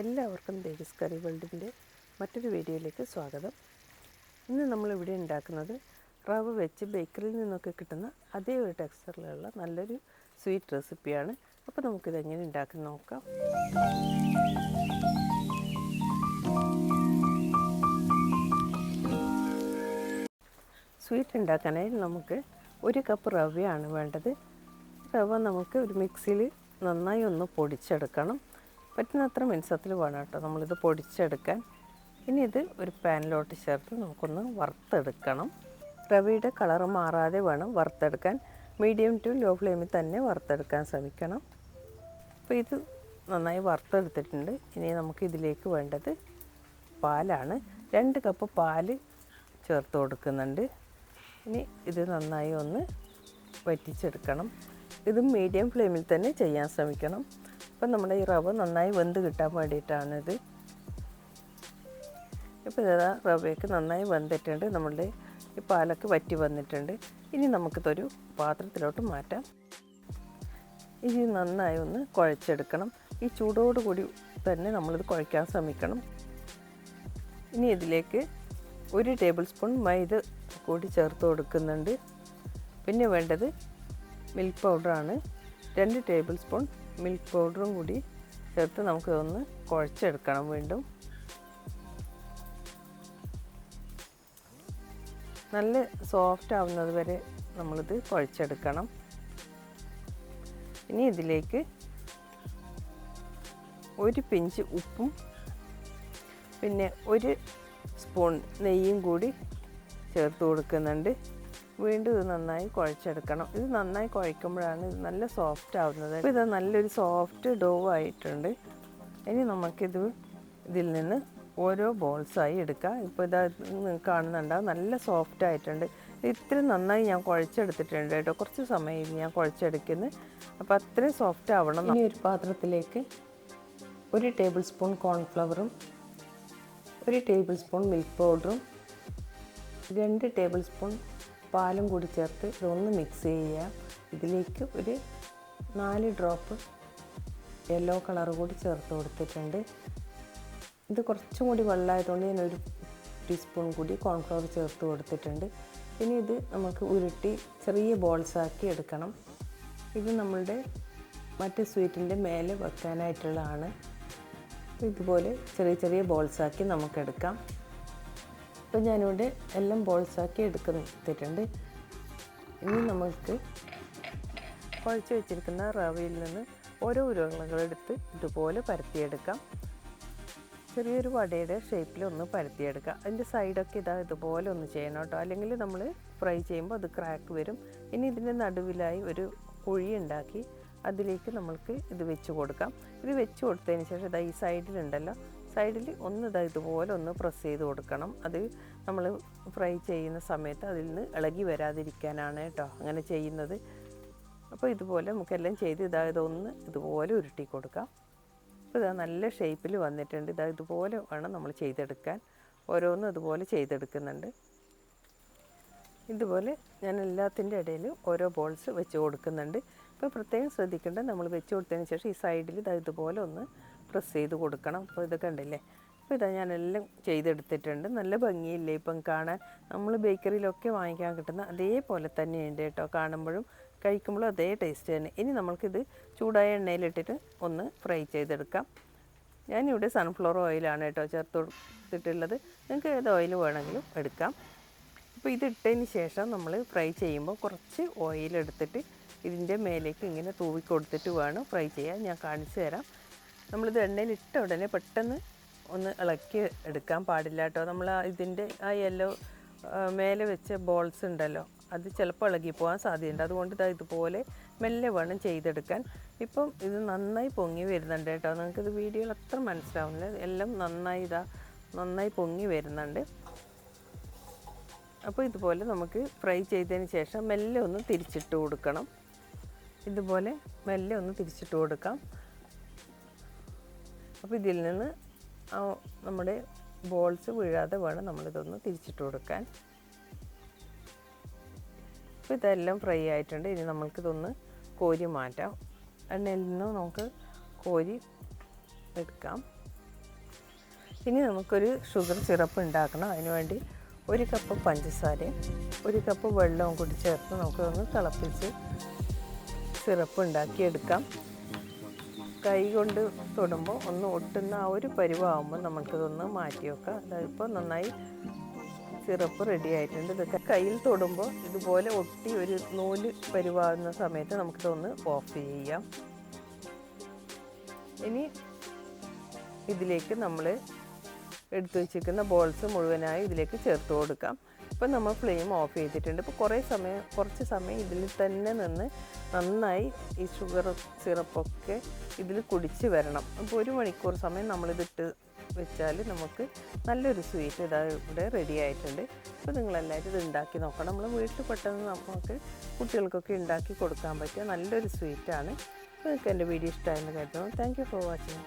എല്ലാവർക്കും ദേവിസ് കറി വേൾഡിന്റെ മറ്റൊരു വീഡിയോയിലേക്ക് സ്വാഗതം. ഇന്ന് നമ്മളിവിടെ ഉണ്ടാക്കുന്നത് റവ വെച്ച് ബേക്കറിയിൽ നിന്നൊക്കെ കിട്ടുന്ന അതേ ഒരു ടെക്സ്ചറിലുള്ള നല്ലൊരു സ്വീറ്റ് റെസിപ്പിയാണ്. അപ്പോൾ നമുക്കിത് എങ്ങനെ ഉണ്ടാക്കി നോക്കാം. സ്വീറ്റ് ഉണ്ടാക്കാനായി നമുക്ക് ഒരു കപ്പ് റവയാണ് വേണ്ടത്. റവ നമുക്ക് ഒരു മിക്സിയിൽ നന്നായി ഒന്ന് പൊടിച്ചെടുക്കണം. പറ്റുന്നത്ര മിനുസത്തിൽ വേണം കേട്ടോ. നമ്മളിത് പൊടിച്ചെടുക്കാൻ. ഇനി ഇത് ഒരു പാനിലോട്ട് ചേർത്ത് നമുക്കൊന്ന് വറുത്തെടുക്കണം. റവയുടെ കളർ മാറാതെ വേണം വറുത്തെടുക്കാൻ. മീഡിയം ടു ലോ ഫ്ലെയിമിൽ തന്നെ വറുത്തെടുക്കാൻ ശ്രമിക്കണം. അപ്പോൾ ഇത് നന്നായി വറുത്തെടുത്തിട്ടുണ്ട്. ഇനി നമുക്ക് ഇതിലേക്ക് വേണ്ടത് പാലാണ്. രണ്ട് കപ്പ് പാൽ ചേർത്ത് കൊടുക്കുന്നുണ്ട്. ഇനി ഇത് നന്നായി ഒന്ന് വറ്റിച്ചെടുക്കണം. ഇത് മീഡിയം ഫ്ലെയിമിൽ തന്നെ ചെയ്യാൻ ശ്രമിക്കണം. അപ്പം നമ്മുടെ ഈ റവ നന്നായി വെന്ത് കിട്ടാൻ വേണ്ടിയിട്ടാണിത്. ഇപ്പോൾ ഇതാ റവയൊക്കെ നന്നായി വെന്തിട്ടുണ്ട്. നമ്മളുടെ ഈ പാലൊക്കെ വറ്റി വന്നിട്ടുണ്ട്. ഇനി നമുക്കിതൊരു പാത്രത്തിലോട്ട് മാറ്റാം. ഇനി നന്നായി ഒന്ന് കുഴച്ചെടുക്കണം. ഈ ചൂടോടുകൂടി തന്നെ നമ്മളിത് കുഴയ്ക്കാൻ ശ്രമിക്കണം. ഇനി ഇതിലേക്ക് ഒരു ടേബിൾ സ്പൂൺ മൈദ കൂടി ചേർത്ത് കൊടുക്കുന്നുണ്ട്. പിന്നെ വേണ്ടത് മിൽക്ക് പൗഡറാണ്. രണ്ട് ടേബിൾ സ്പൂൺ മിൽക്ക് പൗഡറും കൂടി ചേർത്ത് നമുക്ക് ഒന്ന് കുഴച്ചെടുക്കണം വീണ്ടും. നല്ല സോഫ്റ്റ് ആവുന്നത് വരെ നമ്മളിത് കുഴച്ചെടുക്കണം. ഇനി ഇതിലേക്ക് ഒരു പിഞ്ച് ഉപ്പും പിന്നെ ഒരു സ്പൂൺ നെയ്യും കൂടി ചേർത്ത് കൊടുക്കുന്നുണ്ട്. വീണ്ടും ഇത് നന്നായി കുഴച്ചെടുക്കണം. ഇത് നന്നായി കുഴക്കുമ്പോഴാണ് ഇത് നല്ല സോഫ്റ്റ് ആവുന്നത്. ഇത് നല്ലൊരു സോഫ്റ്റ് ഡോ ആയിട്ടുണ്ട്. ഇനി നമുക്കിത് ഇതിൽ നിന്ന് ഓരോ ബോൾസായി എടുക്കാം. ഇപ്പോൾ ഇതാ കാണുന്നുണ്ടാവും നല്ല സോഫ്റ്റ് ആയിട്ടുണ്ട്. ഇത്ര നന്നായി ഞാൻ കുഴച്ചെടുത്തിട്ടുണ്ട് കേട്ടോ. കുറച്ച് സമയം ഞാൻ കുഴച്ചെടുക്കുന്നത് അപ്പോൾ അത്രയും സോഫ്റ്റ് ആവണം. ഇനി ഒരു പാത്രത്തിലേക്ക് ഒരു ടേബിൾ സ്പൂൺ കോൺഫ്ലവറും ഒരു ടേബിൾ സ്പൂൺ മിൽക്ക് പൗഡറും രണ്ട് ടേബിൾ സ്പൂൺ പാലും കൂടി ചേർത്ത് ഇതൊന്ന് മിക്സ് ചെയ്യുക. ഇതിലേക്ക് ഒരു നാല് ഡ്രോപ്പ് യെല്ലോ കളർ കൂടി ചേർത്ത് കൊടുത്തിട്ടുണ്ട്. ഇത് കുറച്ചും കൂടി വെള്ളമായതുകൊണ്ട് ഞാൻ ഒരു ടീസ്പൂൺ കൂടി കോൺഫ്ലവർ ചേർത്ത് കൊടുത്തിട്ടുണ്ട്. ഇനി ഇത് നമുക്ക് ഉരുട്ടി ചെറിയ ബോൾസ് ആക്കി എടുക്കണം. ഇത് നമ്മളുടെ മറ്റ് സ്വീറ്റിന്റെ മേലെ വെക്കാനായിട്ടുള്ളതാണ്. ഇതുപോലെ ചെറിയ ചെറിയ ബോൾസാക്കി നമുക്കെടുക്കാം അപ്പോൾ ഞാനിവിടെ എല്ലാം ബോൾസാക്കി എടുക്കുന്നിട്ടുണ്ട് ഇനി നമുക്ക് കുഴച്ച് വെച്ചിരിക്കുന്ന റവയിൽ നിന്ന് ഓരോ ഉരുളകളെടുത്ത് ഇതുപോലെ പരത്തിയെടുക്കാം. ചെറിയൊരു വടയുടെ ഷേപ്പിൽ ഒന്ന് പരത്തിയെടുക്കുക അതിന്റെ സൈഡൊക്കെ ഇതാ ഇതുപോലെ ഒന്ന് ചെയ്യണം കേട്ടോ. അല്ലെങ്കിൽ നമ്മൾ ഫ്രൈ ചെയ്യുമ്പോൾ അത് ക്രാക്ക് വരും. ഇനി ഇതിന്റെ നടുവിലായി ഒരു കുഴി ഉണ്ടാക്കി അതിലേക്ക് നമ്മൾക്ക് ഇത് വെച്ച് കൊടുക്കാം. ഇത് വെച്ച് കൊടുത്തതിന് ശേഷം ഇതാ ഈ സൈഡിലുണ്ടല്ലോ സൈഡിൽ ഒന്ന് ഇതാ ഇതുപോലെ ഒന്ന് പ്രസ് ചെയ്ത് കൊടുക്കണം. അത് നമ്മൾ ഫ്രൈ ചെയ്യുന്ന സമയത്ത് അതിൽ നിന്ന് ഇളകി വരാതിരിക്കാനാണ് കേട്ടോ അങ്ങനെ ചെയ്യുന്നത്. അപ്പോൾ ഇതുപോലെ നമുക്കെല്ലാം ചെയ്ത് ഇതാ ഇതൊന്ന് ഇതുപോലെ ഉരുട്ടി കൊടുക്കാം. അപ്പോൾ ഇതാ നല്ല ഷേപ്പിൽ വന്നിട്ടുണ്ട്. ഇതാ ഇതുപോലെ വേണം നമ്മൾ ചെയ്തെടുക്കാൻ. ഓരോന്നും ഇതുപോലെ ചെയ്തെടുക്കുന്നുണ്ട്. ഇതുപോലെ ഞാൻ എല്ലാത്തിന്റെ ഇടയിൽ ഓരോ ബോൾസ് വെച്ച് കൊടുക്കുന്നുണ്ട്. ഇപ്പോൾ പ്രത്യേകം ശ്രദ്ധിക്കേണ്ടത് നമ്മൾ വെച്ച് കൊടുത്തതിന് ശേഷം ഈ സൈഡിൽ ഇതാ ഇതുപോലെ ഒന്ന് പ്രസ് ചെയ്ത് കൊടുക്കണം. അപ്പോൾ ഇതൊക്കെ ഉണ്ടല്ലേ അപ്പോൾ ഇതാ ഞാനെല്ലാം ചെയ്തെടുത്തിട്ടുണ്ട്. നല്ല ഭംഗിയില്ലേ ഇപ്പം കാണാൻ? നമ്മൾ ബേക്കറിയിലൊക്കെ വാങ്ങിക്കാൻ കിട്ടുന്ന അതേപോലെ തന്നെയുണ്ട് കേട്ടോ. കാണുമ്പോഴും കഴിക്കുമ്പോഴും അതേ ടേസ്റ്റ് തന്നെ. ഇനി നമ്മൾക്കിത് ചൂടായ എണ്ണയിലിട്ടിട്ട് ഒന്ന് ഫ്രൈ ചെയ്തെടുക്കാം. ഞാനിവിടെ സൺഫ്ലവർ ഓയിലാണ് കേട്ടോ ചേർത്ത് കൊടുത്തിട്ടുള്ളത് നിങ്ങൾക്ക് ഏത് ഓയിൽ വേണമെങ്കിലും എടുക്കാം. അപ്പോൾ ഇതിട്ടതിന് ശേഷം നമ്മൾ ഫ്രൈ ചെയ്യുമ്പോൾ കുറച്ച് ഓയിൽ എടുത്തിട്ട് ഇതിന്റെ മേലേക്ക് ഇങ്ങനെ തൂവി കൊടുത്തിട്ട് വേണം ഫ്രൈ ചെയ്യാൻ. ഞാൻ കാണിച്ചു തരാം. നമ്മളിത് എണ്ണയിൽ ഇട്ട ഉടനെ പെട്ടെന്ന് ഒന്ന് ഇളക്കി എടുക്കാൻ പാടില്ല കേട്ടോ. നമ്മൾ ഇതിന്റെ ആ യെല്ലോ മേലെ വെച്ച ബോൾസ് ഉണ്ടല്ലോ അത് ചിലപ്പോൾ ഇളകി പോകാൻ സാധ്യതയുണ്ട്. അതുകൊണ്ട് ഇതാ ഇതുപോലെ മെല്ലെ വേണം ചെയ്തെടുക്കാൻ. ഇപ്പം ഇത് നന്നായി പൊങ്ങി വരുന്നുണ്ട് കേട്ടോ. നിങ്ങൾക്കിത് വീഡിയോയിൽ അത്ര മനസ്സിലാവുന്നില്ല. എല്ലാം നന്നായി ഇതാ നന്നായി പൊങ്ങി വരുന്നുണ്ട്. അപ്പോൾ ഇതുപോലെ നമുക്ക് ഫ്രൈ ചെയ്തതിന് ശേഷം മെല്ലെ ഒന്ന് തിരിച്ചിട്ട് കൊടുക്കണം. ഇതുപോലെ മെല്ലെ ഒന്ന് തിരിച്ചിട്ട് കൊടുക്കാം. അപ്പോൾ ഇതിൽ നിന്ന് നമ്മുടെ ബോൾസ് വീഴാതെ വേണം നമ്മളിതൊന്ന് തിരിച്ചിട്ട് കൊടുക്കാൻ. അപ്പോൾ ഇതെല്ലാം ഫ്രൈ ആയിട്ടുണ്ട്. ഇനി നമ്മൾക്കിതൊന്ന് കോരി മാറ്റാം. എണ്ണയിൽ നിന്ന് നമുക്ക് കോരി എടുക്കാം. ഇനി നമുക്കൊരു ഷുഗർ സിറപ്പ് ഉണ്ടാക്കണം. അതിനുവേണ്ടി ഒരു കപ്പ് പഞ്ചസാരയും ഒരു കപ്പ് വെള്ളവും കൂടി ചേർത്ത് നമുക്കൊന്ന് തിളപ്പിച്ച് സിറപ്പ് ഉണ്ടാക്കിയെടുക്കാം. കൈ കൊണ്ട് തൊടുമ്പോൾ ഒന്ന് ഒട്ടുന്ന ആ ഒരു പരുവാകുമ്പോൾ നമുക്കിതൊന്ന് മാറ്റി വെക്കാം. അതിപ്പോൾ നന്നായി സിറപ്പ് റെഡി ആയിട്ടുണ്ട്. ഇതൊക്കെ കയ്യിൽ തൊടുമ്പോൾ ഇതുപോലെ ഒട്ടി ഒരു നൂൽ പരുവാകുന്ന സമയത്ത് നമുക്കിതൊന്ന് ഓഫ് ചെയ്യാം. ഇനി ഇതിലേക്ക് നമ്മൾ എടുത്തു വെച്ചിരിക്കുന്ന ബോൾസ് മുഴുവനായി ഇതിലേക്ക് ചേർത്ത് കൊടുക്കാം. ഇപ്പം നമ്മൾ ഫ്ലെയിം ഓഫ് ചെയ്തിട്ടുണ്ട്. ഇപ്പോൾ കുറേ സമയം കുറച്ച് സമയം ഇതിൽ തന്നെ നിന്ന് നന്നായി ഈ ഷുഗർ സിറപ്പൊക്കെ ഇതിൽ കുടിച്ച് വരണം. അപ്പോൾ ഒരു മണിക്കൂർ സമയം നമ്മളിതിട്ട് വെച്ചാൽ നമുക്ക് നല്ലൊരു സ്വീറ്റ് ഇതാ ഇവിടെ റെഡി ആയിട്ടുണ്ട്. അപ്പോൾ നിങ്ങളെല്ലാവരും ഇത് ഉണ്ടാക്കി നോക്കണം. നമ്മൾ വീട്ടിൽ പെട്ടെന്ന് നമുക്ക് കുട്ടികൾക്കൊക്കെ ഉണ്ടാക്കി കൊടുക്കാൻ പറ്റിയ നല്ലൊരു സ്വീറ്റാണ്. നിങ്ങൾക്ക് എന്റെ വീഡിയോ ഇഷ്ടമായെന്ന് കരുതുന്നു. Thank you for watching